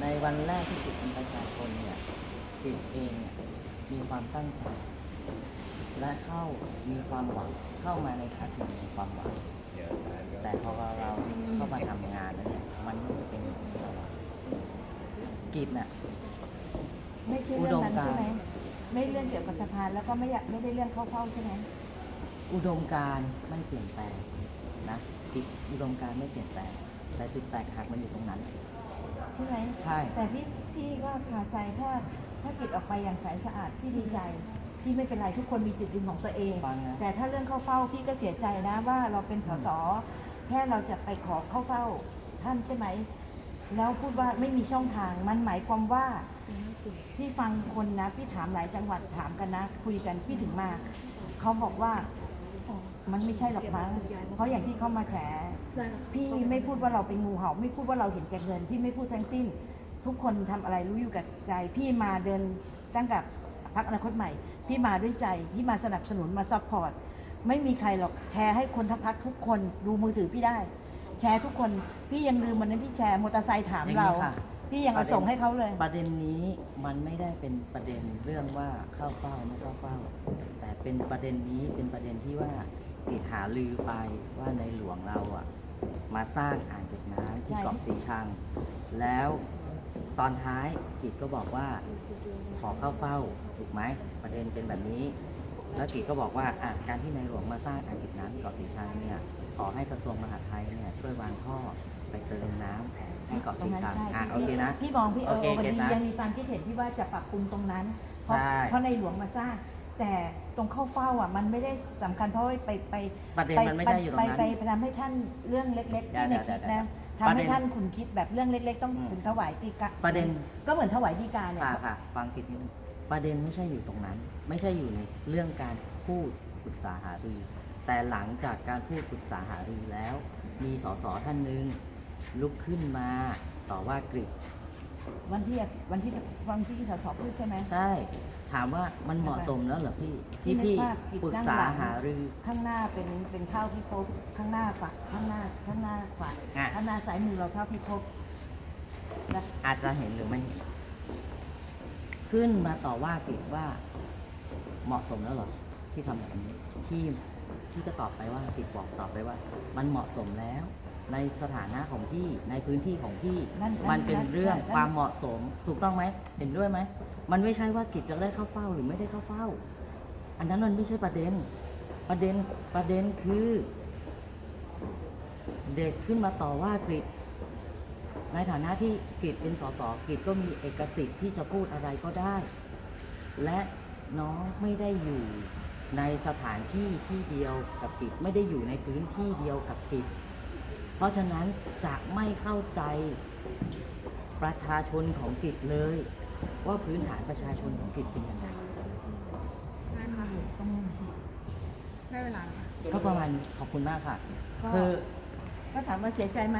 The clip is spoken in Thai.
ในวันแรกที่กิจเป็นประชาชนเนี่ยกิจเองเนี่ยมีความตั้งใจและเข้ามีความหวังเข้ามาในคัดหนึ่งในความหวังแต่พอเราเข้ามาทำงานแล้วเนี่ยมันไม่ได้เป็นอย่างที่เราหวังกิจน่ะไม่ใช่เรื่องนั้นใช่ไหมไม่เรื่องเกี่ยวกับสะพานแล้วก็ไม่อยากไม่ได้เรื่องเข้าเฝ้าใช่ไหมอุดมการณ์ไม่เปลี่ยนแปลงนะกิจอุดมการณ์ไม่เปลี่ยนแปลงแต่จุดแตกหักมันอยู่ตรงนั้น ใช่ไหมใช่ แต่พี่พี่ก็คาใจถ้าถ้ากิจออกไปอย่างใสสะอาดพี่ดีใจพี่ไม่เป็นไรทุกคนมีจุดยืนของตัวเอง ฟังนะ แต่ถ้าเรื่องเข้าเฝ้าพี่ก็เสียใจนะว่าเราเป็นสสแค่เราจะไปขอเข้าเฝ้าท่านใช่ไหม แล้วพูดว่าไม่มีช่องทางมันหมายความว่า พี่ฟังคนนะ พี่ถามหลายจังหวัดถามกันนะ คุยกันพี่ถึงมา เขาบอกว่ามันไม่ใช่หรอกมั้งเพราะอย่างที่เขามาแฉ พี่ไม่พูดว่าเราเป็นงูเห่า ไม่พูดว่าเราเห็นแก่เงินพี่ไม่พูดทั้งสิ้น ทุกคนทำอะไรรู้อยู่กับใจ พี่มาเดินตั้งกับพักอนาคตใหม่ พี่มาด้วยใจพี่มาสนับสนุนมาซัพพอร์ตไม่มีใครหรอกแชร์ให้คนทั้งพักทุกคนดูมือถือพี่ได้ แชร์ทุกคนพี่ยังลืมวันนั้นพี่แชร์มอเตอร์ไซค์ถามเรา อย่างนี้ค่ะ พี่ยังเอาส่งให้เขาเลย ประเด็นนี้มันไม่ได้เป็นประเด็นเรื่องว่าเข้าเฝ้าไม่เข้าเฝ้า แต่เป็นประเด็นนี้เป็นประเด็นที่ว่าติดหาลือไปว่าในหลวงเราอะ มาสร้างอ่างเก็บน้ำที่ใช่เกาะสีชัง แล้วตอนท้ายกิจก็บอกว่าขอเข้าเฝ้าถูกไหมประเด็นเป็นแบบนี้ แล้วกิจก็บอกว่าอะการที่ในหลวงมาสร้างอ่างเก็บน้ำที่เกาะสีชังเนี่ยขอให้กระทรวงมหาดไทยเนี่ยช่วยวางท่อไปเติมน้ำให้เกาะตรสีงนั้นชังใช่อะโอพี่เคนะ พี่มองพี่เอโออเควันเก็ตนี้นะยังมีความคิดเห็นที่ว่าจะปรับปรุงตรงนั้น เพราะใช่ เพราะในหลวงมาสร้าง แต่ตรงเข้าเฝ้าอะ มันไม่ได้สำคัญเพราะว่าไปไปประเด็นมันไม่ใช่อยู่ตรงนั้น ไปไปทำให้ท่านเรื่องเล็กๆเดี๋ยวที่ในเดี๋คิยวดเดี๋ยวนะประทำเด็ให้นท่านขุนคิดแบบเรื่องเล็ก ๆ ต้องอืมถึงถวายตีกาประเด็น ก็เหมือนถวายดีกาเนี่ยค่ะค่ะฟังผิดนิดนึงประเด็นไม่ใช่อยู่ตรงนั้น ไม่ใช่อยู่ในเรื่องการพูดปรึกษาหารือ แต่หลังจากการพูดปรึกษาหารือแล้ว มีสสท่านหนึ่งลุกขึ้นมาต่อว่ากริด วันที่วันที่วันที่สสพูดใช่ไหม ใช่ ถามว่ามันเหมาะสมแล้วเหรอพี่ ที่ที่พี่นึกภาพกิจปรึกนั่งษาหลังหารือ ข้างหน้าเป็นเป็นเท่าพิภพข้างหน้าฝักข้างหน้าข้างหน้าขวาอะข้างหน้าซ้ายมือเราเท่าพิภพนะอาจจะเห็นหรือไม่เห็นขึ้นมาต่อว่ากริดว่า เหมาะสมแล้วเหรอที่ทำแบบนี้พี่พี่ก็ตอบไปว่าปิดบอกตอบไปว่า มันเหมาะสมแล้ว ในสถานะของพี่ในพื้นที่ของพี่นั่นมันเป็นเรื่องนั่น ความเหมาะสมถูกต้องไหมเห็นด้วยไหมมันไม่ใช่ว่ากิจจะได้เข้าเฝ้าหรือไม่ได้เข้าเฝ้า อันนั้นมันไม่ใช่ประเด็น ประเด็นประเด็นคือ เด็กขึ้นมาต่อว่ากฤษในฐานะที่กฤษเป็นสสกฤษก็มีเอกสิทธิ์ที่จะพูดอะไรก็ได้ และน้องไม่ได้อยู่ในสถานที่ที่เดียวกับกิจไม่ได้อยู่ในพื้นที่เดียวกับกิจ เพราะฉะนั้นจะไม่เข้าใจประชาชนของกิจเลย ว่าพื้นฐานประชาชนของกิจเป็นยังไงได้ค่ะต้องได้เวลาแล้วค่ะก็ประมาณขอบคุณมากค่ะก็คือก็ถามว่าเสียใจไหม